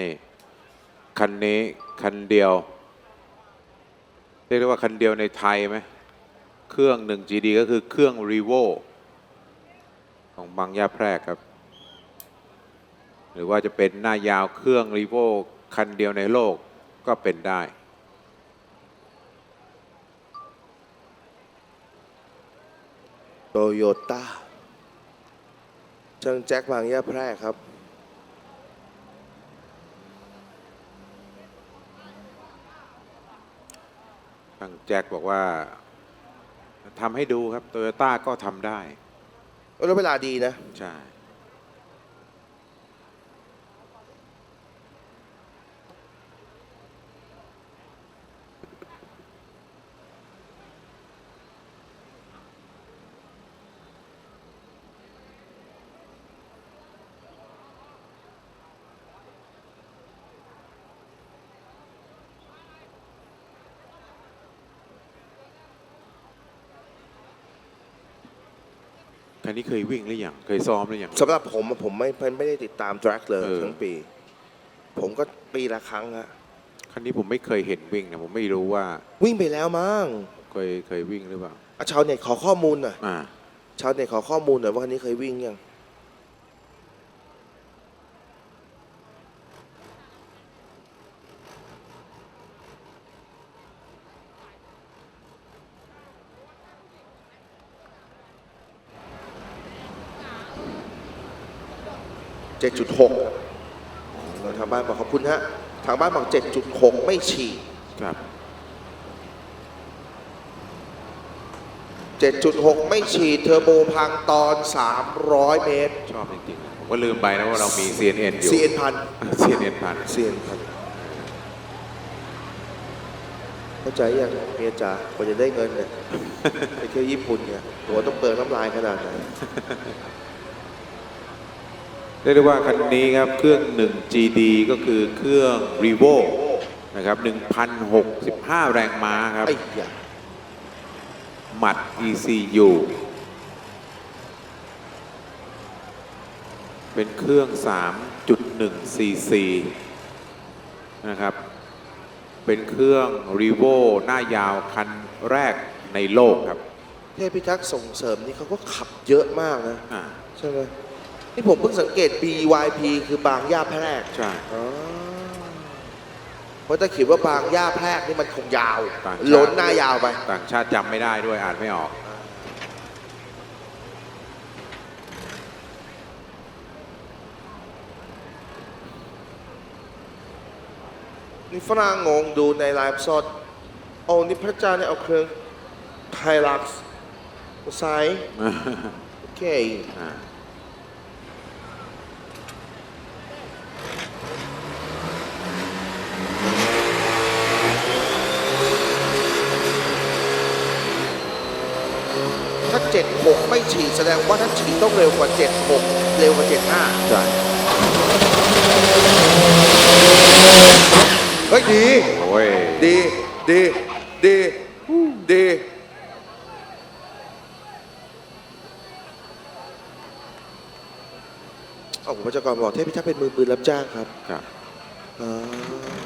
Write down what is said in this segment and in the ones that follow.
นี่ คันนี้คันเดียว เรียกได้ว่าคันเดียวในไทยไหมเครื่อง 1 GD ก็คือเครื่อง r e v o ของบางยาแพรกครับ หรือว่าจะเป็นหน้ายาวเครื่อง r e v o คันเดียวในโลกก็เป็นได้โตโยต้าจังแจ็คบางยาแพรกครับ ทางแจ็คบอกว่าทำให้ดูครับโตโยต้าก็ทำได้แล้วเวลาดีนะ ใช่ คันนี้เคยวิ่งหรือยังเคยซ้อมหรือยัง สำหรับผมอะผมไม่ไม่ได้ติดตามแทร็กเลยเออ ทั้งปี ผมก็ปีละครั้งฮะคันนี้ผมไม่เคยเห็นวิ่งนะผมไม่รู้ว่าวิ่งไปแล้วมั้งเคยเคยวิ่งหรือเปล่าอะชาวเน็ตขอข้อมูลหน่อยอ่าชาวเน็ตขอข้อมูลหน่อยว่าคันนี้เคยวิ่งยัง เจ็ดจุดหกทางบ้านบอกขอบคุณฮะทางบ้านบอกเจ็ดจุดหกไม่ฉีดครับ 7.6 ไม่ฉีดเทอร์โบพังตอน 300 เมตร ชอบจริงๆผมก็ลืมไปนะว่าเรามี CNN อยู่ CN พัน CNN พัน CN พันเข้าใจยังเมียจ๋ากว่าจะได้เงินเนี่ยไปเที่ยวญี่ปุ่นเนี่ยหัวต้องเปิดน้ำลายขนาดไหนเรียกได้ว่าคันนี้ครับเครื่อง 1 GD ก็คือเครื่อง r e v o นะครับ1,065 แรงม้าครับไอ้ยาหมัด ECU เป็นเครื่อง 3.1 cc นะครับ เป็นเครื่อง r e v o หน้ายาวคันแรกในโลกครับ เทพพิทักษ์ส่งเสริมนี่เขาก็ขับเยอะมากนะอ่าใช่ไหม นี่ผมเพิ่งสังเกต BYP คือบางย่าแพรกใช่ อ๋อเพราะถ้าเขียนว่าบางย่าแพรกนี่มันคงยาว ต่างชาติ ล้นหน้ายาวไป ต่างชาติจำไม่ได้ด้วยอ่านไม่ออก นี่ฝรั่งงงดูในไลฟ์สดโอ้นี่พระเจ้าเนี่ยเอาเครื่องไทลักซ์มาใส่โอเค อ่า 76 ไม่ฉีดแสดงว่าถ้าฉีดต้องเร็วกว่า 76 เร็วกว่า 75 ใช่เฮ้ยดีโอ้ยดีดีดีดีโอ้โหพระเจ้ากรบอกเทพพิทักษ์เป็นมือปืนรับจ้างครับครับอา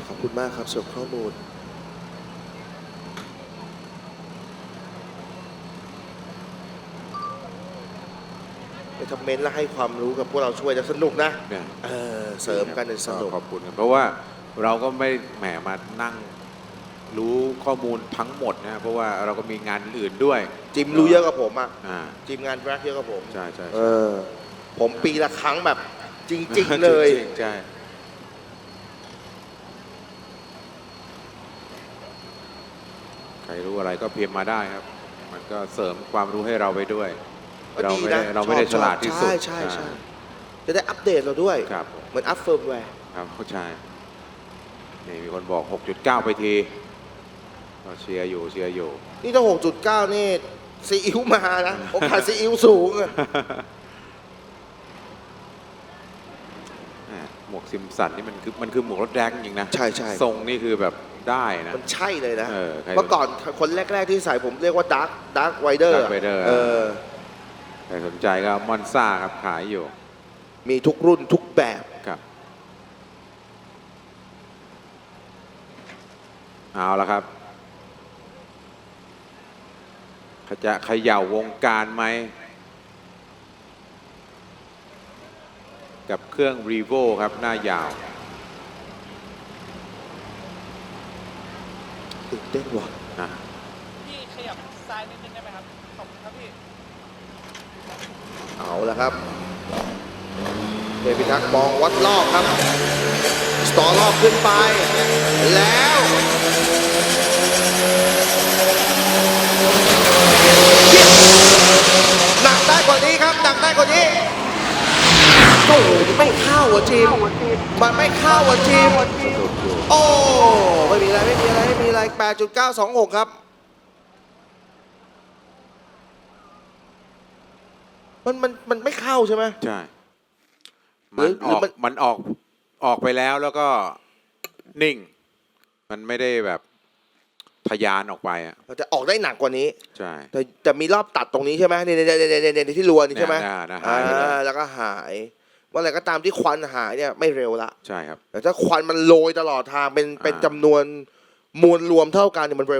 ขอบคุณมากครับสำหรับข้อมูล ไปทำเมนต์แล้วให้ความรู้กับพวกเราช่วยจะสนุกนะเนี่ยเออเสริมกันในสนุก ขอบคุณครับเพราะว่าเราก็ไม่แหมมานั่งรู้ข้อมูลทั้งหมดนะเพราะว่าเราก็มีงานอื่นด้วย จิมรู้เยอะกว่าผมอะอ่าจิมงานแรกเยอะกว่าผมใช่ใช่เออผมปีละครั้งแบบจริง ๆ เลย จริงๆใช่ใครรู้อะไรก็พิมพ์มาได้ครับ มันก็เสริมความรู้ให้เราไปด้วย ก็เราดีไม่นะได้เราไม่ได้ชฉอบลาดที่สุดใช่ใช่ใช่จะได้อัปเดตเราด้วย ครับเหมือนอัพเฟิร์มแวร์ครับเข้าใจนี่มีคนบอก 6.9 ไปทีก็เชียร์อยู่เชียร์อยู่ นี่ถ้า6.9 นี่ซีอิ๊วมานะ โอกาสซีอิ๊วสูงอะแหมหมวกซิมสันนี่มันคือมันคือหมวกรถแดงจริงๆนะใช่ใช่ทรงนี่คือแบบได้นะ มันใช่เลยนะเออใครเมื่อก่อนคนแรก ๆ ที่ใส่ผมเรียกว่าดาร์กดาร์กไวเดอร์ Dark Rider เออใครสนใจก็มอนซ่าครับขายอยู่ มีทุกรุ่นทุกแบบครับ เอาละครับจะเขย่าวงการไหม กับเครื่อง r e v o ครับ หน้ายาวตื่นเต้นว่ะนะพี่ขยับซ้ายนิดนึงได้ไหมครับ ขอบคุณครับพี่ เอาละครับเดพิทักษ์มองวัดรอบครับ สตอรอบขึ้นไป แล้วหนักได้กว่านี้ครับหนักได้กว่านี้โอ้โหไม่เข้าอะจีมมันไม่เข้าอะจีมโอ้ไม่มีอะไรไม่มีอะไรไม่มีอะไร8.926 ครับ มันมันมันไม่เข้าใช่ไหม ใช่ หรืมันอออกหรือมัน มันออกออกไปแล้วแล้วก็นิ่ง มันไม่ได้แบบทะยานออกไปอะ เราจะออกได้หนักกว่านี้ ใช่ แต่แต่มีรอบตัดตรงนี้ใช่ไหมเนี่ยเนี่ยเนี่ยเนี่ยเนี่ยที่รัวนี่ใช่ไหมเนี่ยเนี่ยหายไปเลยอ่าแล้วก็หายว่าอะไรก็ตามที่ควันหายเนี่ยไม่เร็วละ ใช่ครับ แต่ถ้าควันมันโรยตลอดทางเป็นเป็นอ่า จำนวนมวลรวมเท่ากันเนี่ยมันเร็ว